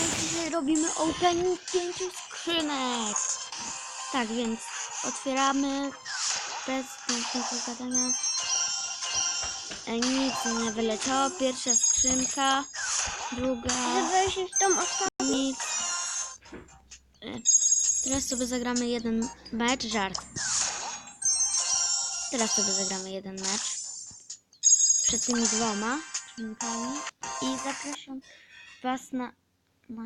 dzisiaj robimy opening pięciu skrzynek. Tak więc otwieramy bez większego gadania. E, Nic nie wyleciało. Pierwsza skrzynka, druga, Żeby się w tą ostatnią... nic. E, Teraz sobie zagramy jeden mecz, żart. Teraz sobie zagramy jeden mecz. Przed tymi dwoma skrzynkami. I zapraszam Was na. Na.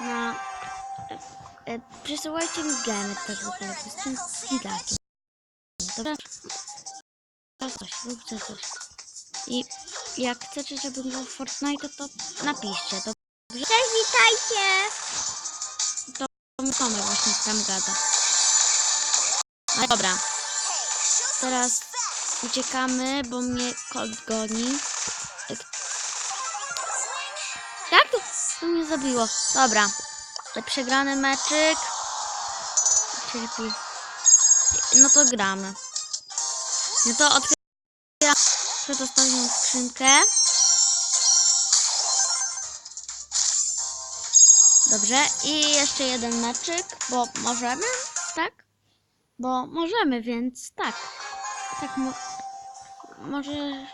e, e, przesyłajcie mi gemy tak naprawdę z tym skidlakiem. Dobra? Coś, róbcie coś. I jak chcecie, żebym grał w Fortnite, to napiszcie. To Cześć, witajcie! Tomek właśnie tam gada. No dobra. Teraz uciekamy, bo mnie kot goni. Jak- Jak to, to mnie zabiło? Dobra. Przegrany meczyk. No to gramy. No to otwieram przedostatnią skrzynkę. Dobrze, i jeszcze jeden meczyk, bo możemy, tak? Bo możemy, więc tak. Tak, mo może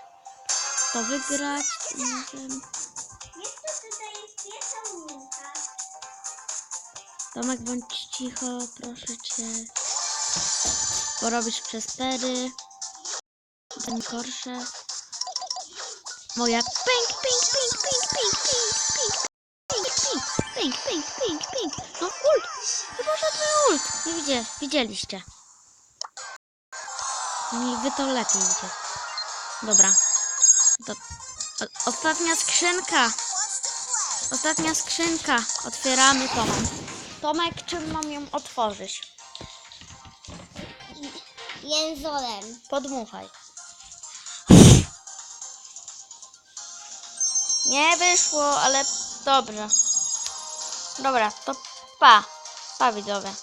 to wygrać. Możemy. Jeszcze. Tomek, bądź cicho, proszę cię. Bo robisz przestery. Ten korsze. Moja pink, pink, pink, pink, pink, pink, pink, pink, pink, pink, pink, pink. No ult! Chyba żadny ult! Nie widzieli, widzieliście. No i wy to lepiej widzicie. Dobra. Ostatnia skrzynka. Ostatnia skrzynka. Otwieramy Tomek. Tomek, czym mam ją otworzyć? Jęzolem. Podmuchaj. Nie wyszło, ale dobrze. Dobra, to pa. Pa widzowie.